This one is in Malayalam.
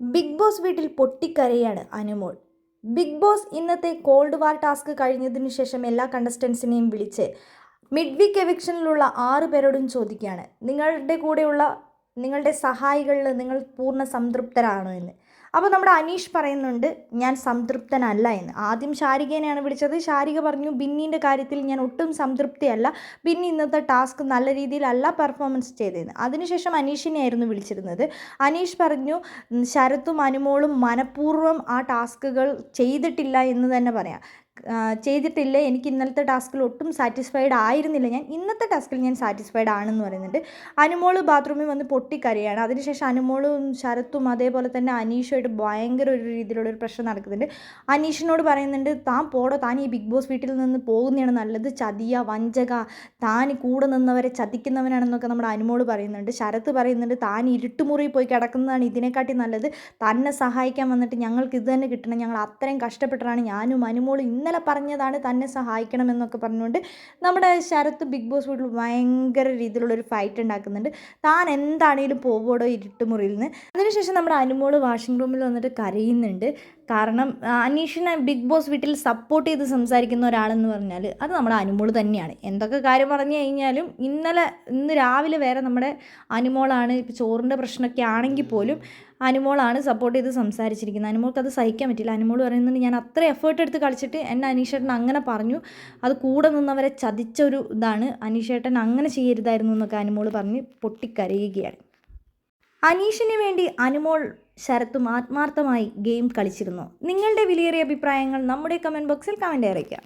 ബിഗ് ബോസ് വീട്ടിൽ പൊട്ടിക്കരയാണ് അനുമോൾ. ബിഗ് ബോസ് ഇന്നത്തെ കോൾഡ് വാർ ടാസ്ക് കഴിഞ്ഞതിന് ശേഷം എല്ലാ കണ്ടസ്റ്റൻസിനെയും വിളിച്ച് മിഡ് വീക്ക് എവിക്ഷനിലുള്ള ആറ് പേരോടും ചോദിക്കുകയാണ്. നിങ്ങളുടെ കൂടെയുള്ള നിങ്ങളുടെ സഹായികളിൽ നിങ്ങൾ പൂർണ സംതൃപ്തരാണോ എന്ന്. അപ്പോൾ നമ്മുടെ അനീഷ് പറയുന്നുണ്ട് ഞാൻ സംതൃപ്തനല്ല എന്ന്. ആദ്യം ശാരികേനെയാണ് വിളിച്ചത്. ശാരിക പറഞ്ഞു ബിന്നീന്റെ കാര്യത്തിൽ ഞാൻ ഒട്ടും സംതൃപ്തിയല്ല. ബിന്നി ഇന്നത്തെ ടാസ്ക് നല്ല രീതിയിലല്ല പെർഫോമൻസ് ചെയ്തതെന്ന്. അതിനുശേഷം അനീഷിനെയായിരുന്നു വിളിച്ചിരുന്നത്. അനീഷ് പറഞ്ഞു "ഉം, ശരത്തും അനുമോളും മനഃപൂർവം ആ ടാസ്കുകൾ ചെയ്തിട്ടില്ല എന്ന് തന്നെ പറയാം. ചെയ്തിട്ടില്ല? എനിക്ക് ഇന്നലത്തെ ടാസ്കിൽ ഒട്ടും സാറ്റിസ്ഫൈഡ് ആയിരുന്നില്ല ഞാൻ. ഇന്നത്തെ ടാസ്കിൽ ഞാൻ സാറ്റിസ്ഫൈഡ് ആണെന്ന് പറയുന്നുണ്ട്. അനുമോൾ ബാത്റൂമിൽ വന്ന് പൊട്ടിക്കരയാണ്. അതിനുശേഷം അനുമോളും ശരത്തും അതേപോലെ തന്നെ അനീഷുമായിട്ട് ഭയങ്കര ഒരു രീതിയിലുള്ള ഒരു പ്രശ്നം നടക്കുന്നുണ്ട്. അനീഷിനോട് പറയുന്നുണ്ട് താൻ പോടോ താൻ ഈ ബിഗ് ബോസ് വീട്ടിൽ നിന്ന് പോകുന്നതാണ് നല്ലത്. ചതിയ വഞ്ചക. താൻ കൂടെ നിന്നവരെ ചതിക്കുന്നവനാണെന്നൊക്കെ നമ്മുടെ അനുമോൾ പറയുന്നുണ്ട്. ശരത്ത് പറയുന്നുണ്ട് താൻ ഇരുട്ടുമുറി പോയി കിടക്കുന്നതാണ് ഇതിനെക്കാട്ടി നല്ലത്. തന്നെ സഹായിക്കാൻ വന്നിട്ട് ഞങ്ങൾക്ക് ഇത് തന്നെ കിട്ടണം. ഞങ്ങൾ അത്രയും കഷ്ടപ്പെട്ടിട്ടാണ് ഞാനും അനുമോളും ഇന്നലെ പറഞ്ഞതാണ് തന്നെ സഹായിക്കണമെന്നൊക്കെ പറഞ്ഞുകൊണ്ട് നമ്മുടെ ശരത്ത് ബിഗ് ബോസ് വീട്ടിൽ ഭയങ്കര രീതിയിലുള്ളൊരു ഫൈറ്റ് ഉണ്ടാക്കുന്നുണ്ട്. താൻ എന്താണേലും പോവോടോ ഇരുട്ടുമുറിയിൽ നിന്ന് അതിനുശേഷം നമ്മുടെ അനുമോൾ വാഷിംഗ് റൂമിൽ വന്നിട്ട് കരയുന്നുണ്ട്. കാരണം അനീഷിനെ ബിഗ് ബോസ് വീട്ടിൽ സപ്പോർട്ട് ചെയ്ത് സംസാരിക്കുന്ന ഒരാളെന്ന് പറഞ്ഞാൽ അത് നമ്മുടെ അനുമോൾ തന്നെയാണ്. എന്തൊക്കെ കാര്യം പറഞ്ഞു കഴിഞ്ഞാലും ഇന്നലെ ഇന്ന് രാവിലെ വരെ നമ്മുടെ അനുമോളാണ് ഇപ്പോൾ ചോറിന്റെ പ്രശ്നമൊക്കെ ആണെങ്കിൽ പോലും അനുമോളാണ് സപ്പോർട്ട് ചെയ്ത് സംസാരിച്ചിരിക്കുന്നത്. അനുമോൾക്ക് അത് സഹിക്കാൻ പറ്റില്ല. അനുമോൾ പറയുന്നുണ്ട് ഞാൻ അത്ര എഫേർട്ട് എടുത്ത് കളിച്ചിട്ട് എന്നെ അനീഷേട്ടൻ അങ്ങനെ പറഞ്ഞു. അത് കൂടെ നിന്നവരെ ചതിച്ച ഒരു ഇതാണ്. അനീഷേട്ടൻ അങ്ങനെ ചെയ്യരുതായിരുന്നു എന്നൊക്കെ അനുമോൾ പറഞ്ഞ് പൊട്ടിക്കരയുകയാണ്. അനീഷിന് വേണ്ടി അനുമോൾ ശരത്തും ആത്മാർത്ഥമായി ഗെയിം കളിച്ചിരുന്നു. നിങ്ങളുടെ വിലയേറിയ അഭിപ്രായങ്ങൾ നമ്മുടെ കമന്റ് ബോക്സിൽ കമന്റ് അറിയിക്കാം